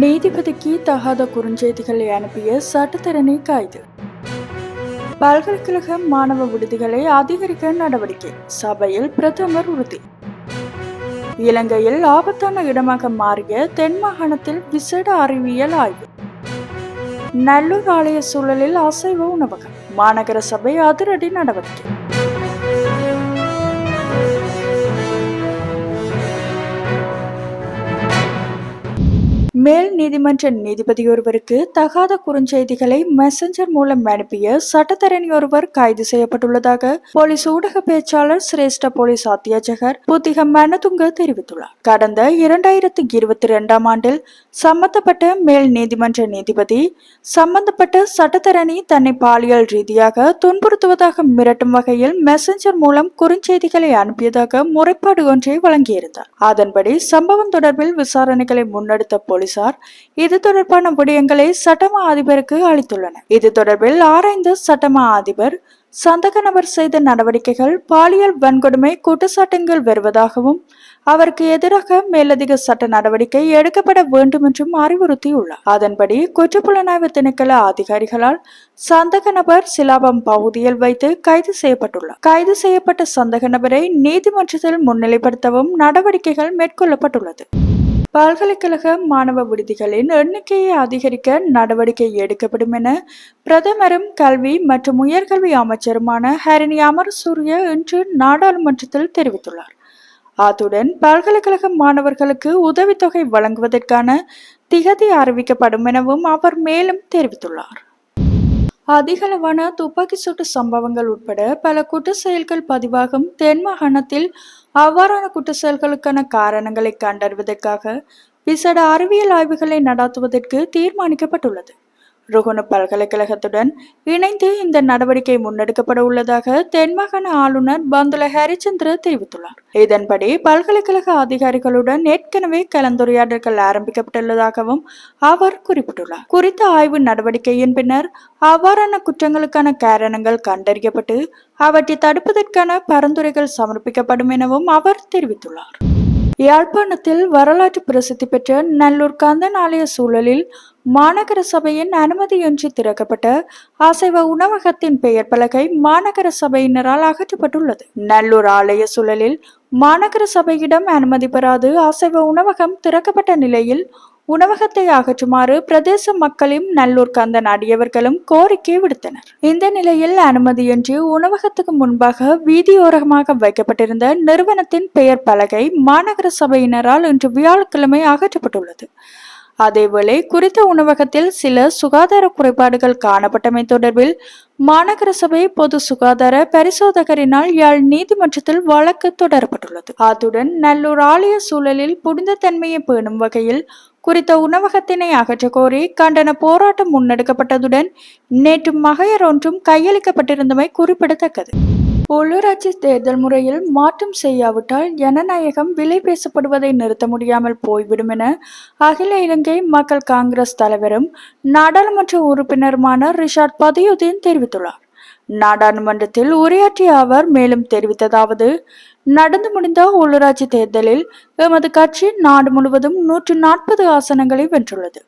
நீதிபதிக்கு தகாத குறுஞ்செய்திகளை அனுப்பிய சட்டத்தரணி கைது. பல்கலைக்கழக மாணவ விடுதிகளை அதிகரிக்க நடவடிக்கை. சபையில் பிரதமர் உறுதி. இலங்கையில் ஆபத்தான இடமாக மாறிய தென் மாகாணத்தில் விசேட அறிவியல் ஆய்வு. நல்லூர் ஆலய சூழலில் அசைவ உணவகம். மாநகர சபை அதிரடி நடவடிக்கை. மேல் நீதிமன்ற நீதிபதி ஒருவருக்கு தகாத குறுஞ்செய்திகளை மெசஞ்சர் மூலம் அனுப்பிய சட்டத்தரணி ஒருவர் கைது செய்யப்பட்டுள்ளதாக போலீஸ் ஊடக பேச்சாளர் சிரேஷ்ட போலீஸ் அத்தியட்சகர் புத்திக மனதுங்க தெரிவித்துள்ளார். கடந்த இரண்டாயிரத்தி இருபத்தி இரண்டாம் ஆண்டில் சம்பந்தப்பட்ட மேல் நீதிமன்ற நீதிபதி சம்பந்தப்பட்ட சட்டத்தரணி தன்னை பாலியல் ரீதியாக துன்புறுத்துவதாக மிரட்டும் வகையில் மெசஞ்சர் மூலம் குறுஞ்செய்திகளை அனுப்பியதாக முறைப்பாடு ஒன்றை வழங்கியிருந்தார். அதன்படி சம்பவம் தொடர்பில் விசாரணைகளை முன்னெடுத்த போலீஸ் போலீசார் இது தொடர்பான விடயங்களை சட்டமா அதிபருக்கு அளித்துள்ளனர். இது தொடர்பில் ஆராய்ந்த சட்டமா அதிபர் சந்தக நபர் செய்த நடவடிக்கைகள் பாலியல் வன்கொடுமை குற்றச்சாட்டுகள் வருவதாகவும் அவருக்கு எதிராக மேலதிக சட்ட நடவடிக்கை எடுக்கப்பட வேண்டும் என்றும் அறிவுறுத்தியுள்ளார். அதன்படி குற்றப்புலனாய்வு திணைக்கள அதிகாரிகளால் சந்தக நபர் சிலாபம் பகுதியில் வைத்து கைது செய்யப்பட்டுள்ளார். கைது செய்யப்பட்ட சந்தக நபரை நீதிமன்றத்தில் முன்னிலைப்படுத்தவும் நடவடிக்கைகள் மேற்கொள்ளப்பட்டுள்ளது. பல்கலைக்கழக மாணவ விடுதிகளின் எண்ணிக்கையை அதிகரிக்க நடவடிக்கை எடுக்கப்படும் என பிரதமரும் கல்வி மற்றும் உயர்கல்வி அமைச்சருமான ஹரிணி அமரசூரிய இன்று நாடாளுமன்றத்தில் தெரிவித்துள்ளார். அத்துடன் பல்கலைக்கழக மாணவர்களுக்கு உதவித்தொகை வழங்குவதற்கான திகதி அறிவிக்கப்படும் எனவும் அவர் மேலும் தெரிவித்துள்ளார். அதிகளவான துப்பாக்கி சூட்டு சம்பவங்கள் உட்பட பல குற்ற செயல்கள் பதிவாகும். தென் மாகாணத்தில் அவ்வாறான குற்ற செயல்களுக்கான காரணங்களை கண்டறிவதற்காக விசேட அறிவியல் ஆய்வுகளை நடாத்துவதற்கு தீர்மானிக்கப்பட்டுள்ளது. ருகுண பல்கலைக்கழகத்துடன் இணைந்து இந்த நடவடிக்கை முன்னெடுக்கப்பட உள்ளதாக தென்மாகாண ஆளுநர் பந்துல ஹரிச்சந்திர தெரிவித்துள்ளார். இதன்படி பல்கலைக்கழக அதிகாரிகளுடன் ஏற்கனவே கலந்துரையாடல்கள் ஆரம்பிக்கப்பட்டுள்ளதாகவும் அவர் குறிப்பிட்டுள்ளார். குறித்த ஆய்வு நடவடிக்கையின் பின்னர் அவ்வாறான குற்றங்களுக்கான காரணங்கள் கண்டறியப்பட்டு அவற்றை தடுப்பதற்கான பரிந்துரைகள் சமர்ப்பிக்கப்படும் எனவும் அவர் தெரிவித்துள்ளார். யாழ்ப்பாணத்தில் வரலாற்று பிரசித்தி பெற்ற நல்லூர் கந்தன் ஆலய சூழலில் மாநகர சபையின் அனுமதியின்றி திறக்கப்பட்ட அசைவ உணவகத்தின் பெயர் பலகை மாநகர சபையினரால் அகற்றப்பட்டுள்ளது. நல்லூர் ஆலய சூழலில் மாநகர சபையிடம் அனுமதி பெறாது அசைவ உணவகம் திறக்கப்பட்ட நிலையில் உணவகத்தை அகற்றுமாறு பிரதேச மக்களும் நல்லூர் கந்தன் அடியவர்களும் கோரிக்கை விடுத்தனர். இந்த நிலையில் அனுமதியின்றி உணவகத்துக்கு முன்பாக வீதியோரமாக வைக்கப்பட்டிருந்த நிறுவனத்தின் பெயர் பலகை மாநகர சபையினரால் இன்று வியாழக்கிழமை அகற்றப்பட்டுள்ளது. அதேவேளை குறித்த உணவகத்தில் சில சுகாதார குறைபாடுகள் காணப்பட்டமை தொடர்பில் மாநகர சபை பொது சுகாதார பரிசோதகரினால் யாழ் நீதிமன்றத்தில் வழக்கு தொடரப்பட்டுள்ளது. அத்துடன் நல்லூர் ஆலய சூழலில் புனித தன்மையை பேணும் வகையில் குறித்த உணவகத்தினை அகற்ற கோரி கண்டன போராட்டம் முன்னெடுக்கப்பட்டதுடன் நேற்று மகையர் ஒன்றும் கையளிக்கப்பட்டிருந்தமை குறிப்பிடத்தக்கது. உள்ளூராட்சி தேர்தல் முறையில் மாற்றம் செய்யாவிட்டால் ஜனநாயகம் விலை பேசப்படுவதை நிறுத்த முடியாமல் போய்விடும் என அகில இலங்கை மக்கள் காங்கிரஸ் தலைவரும் நாடாளுமன்ற உறுப்பினருமான ரிஷாட் பதியுதீன் தெரிவித்துள்ளார். நாடாளுமன்றத்தில் உரையாற்றிய அவர் மேலும் தெரிவித்ததாவது நடந்து முடிந்த உள்ளூராட்சி தேர்தலில் எமது கட்சி நாடு முழுவதும் நூற்று நாற்பது ஆசனங்களை வென்றுள்ளது.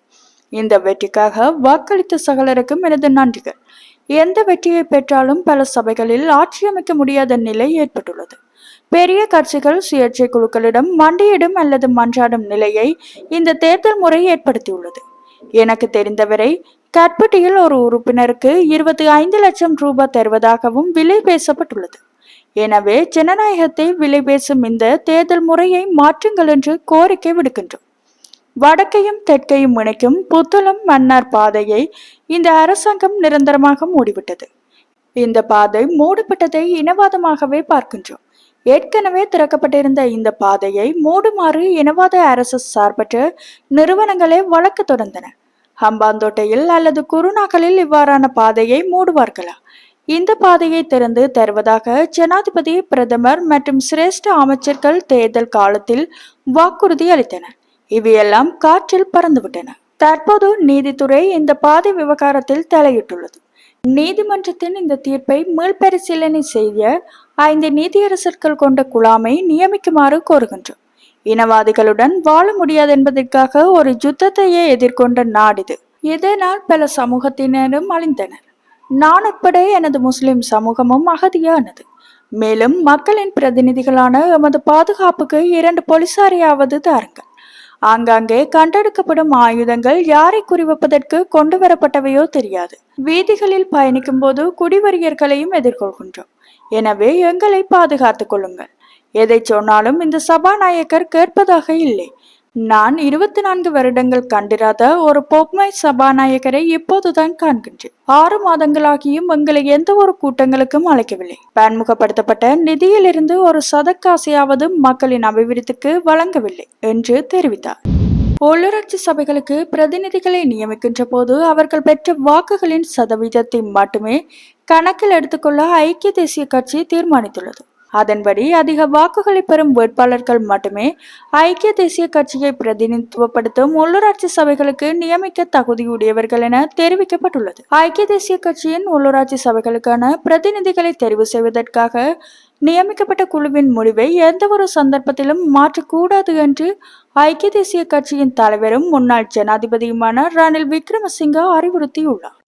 இந்த வெற்றிக்காக வாக்களித்த சகலருக்கும் எனது நன்றிகள். எந்த வெற்றியை பெற்றாலும் பல சபைகளில் ஆட்சி அமைக்க முடியாத நிலை ஏற்பட்டுள்ளது. பெரிய கட்சிகள் சுயேட்சை குழுக்களிடம் மண்டியிடும் அல்லது மன்றாடும் நிலையை இந்த தேர்தல் முறை ஏற்படுத்தியுள்ளது. எனக்கு தெரிந்தவரை கற்பட்டியில் ஒரு உறுப்பினருக்கு இருபத்தி ஐந்து லட்சம் ரூபாய் தருவதாகவும் விலை பேசப்பட்டுள்ளது. எனவே ஜனநாயகத்தை விலை பேசும் இந்த தேர்தல் முறையை மாற்றுங்கள் என்று கோரிக்கை விடுக்கின்றோம். வடக்கையும் தெற்கையும் இணைக்கும் புத்தளம் மன்னார் பாதையை இந்த அரசாங்கம் நிரந்தரமாக மூடிவிட்டது. இந்த பாதை மூடப்பட்டதை இனவாதமாகவே பார்க்கின்றோம். ஏற்கனவே திறக்கப்பட்டிருந்த இந்த பாதையை மூடுமாறு இனவாத அரசு சார்பற்ற நிறுவனங்களே வழக்கு தொடர்ந்தன. ஹம்பாந்தோட்டையில் அல்லது குருநாகலில் இவ்வாறான பாதையை மூடுவார்களா? இந்த பாதையை திறந்து தருவதாக ஜனாதிபதி பிரதமர் மற்றும் சிரேஷ்ட அமைச்சர்கள் தேர்தல் காலத்தில் வாக்குறுதி அளித்தனர். இவையெல்லாம் காற்றில் பறந்துவிட்டன. தற்போது நீதித்துறை இந்த பாதை விவகாரத்தில் தலையிட்டுள்ளது. நீதிமன்றத்தின் இந்த தீர்ப்பை மீள்பரிசீலனை செய்ய ஐந்து நீதியரசர்கள் கொண்ட குழாமை நியமிக்குமாறு கோருகின்றோம். இனவாதிகளுடன் வாழ முடியாது என்பதற்காக ஒரு யுத்தத்தையே எதிர்கொண்ட நாடு இது இதனால் பல சமூகத்தினரும் அழிந்தனர். நான் உட்பட எனது முஸ்லிம் சமூகமும் அகதியானது. மேலும் மக்களின் பிரதிநிதிகளான எமது பாதுகாப்புக்கு இரண்டு போலீசாரையாவது தாருங்கள். ஆங்காங்கே கண்டெடுக்கப்படும் ஆயுதங்கள் யாரை குறிவைப்பதற்கு கொண்டு வரப்பட்டவையோ தெரியாது. வீதிகளில் பயணிக்கும் போது குடிவரியர்களையும் எதிர்கொள்கின்றோம். எனவே எங்களை பாதுகாத்துக் கொள்ளுங்கள். எதை சொன்னாலும் இந்த சபாநாயகர் கேட்பதாக இல்லை. நான் இருபத்தி நான்கு வருடங்கள் கண்டிராத ஒரு பொம்மை சபாநாயகரை இப்போதுதான் காண்கின்றேன். ஆறு மாதங்களாகியும் எங்களை எந்த ஒரு கூட்டங்களுக்கும் அழைக்கவில்லை. பன்முகப்படுத்தப்பட்ட நிதியிலிருந்து ஒரு சதக்காசையாவது மக்களின் அபிவிருத்திக்கு வழங்கவில்லை என்று தெரிவித்தார். உள்ளூராட்சி சபைகளுக்கு பிரதிநிதிகளை நியமிக்கின்ற போது அவர்கள் பெற்ற வாக்குகளின் சதவீதத்தை மட்டுமே கணக்கில் எடுத்துக்கொள்ள ஐக்கிய தேசிய கட்சி தீர்மானித்துள்ளது. அதன்படி அதிக வாக்குகளை பெறும் வேட்பாளர்கள் மட்டுமே ஐக்கிய தேசிய கட்சியை பிரதிநிதித்துவப்படுத்தும் உள்ளூராட்சி சபைகளுக்கு நியமிக்க தகுதியுடையவர்கள் என தெரிவிக்கப்பட்டுள்ளது. ஐக்கிய தேசிய கட்சியின் உள்ளூராட்சி சபைகளுக்கான பிரதிநிதிகளை தெரிவு செய்வதற்காக நியமிக்கப்பட்ட குழுவின் முடிவை எந்த ஒரு சந்தர்ப்பத்திலும் மாற்றக்கூடாது என்று ஐக்கிய தேசிய கட்சியின் தலைவரும் முன்னாள் ஜனாதிபதியுமான ரணில் விக்ரமசிங்க அறிவுறுத்தியுள்ளார்.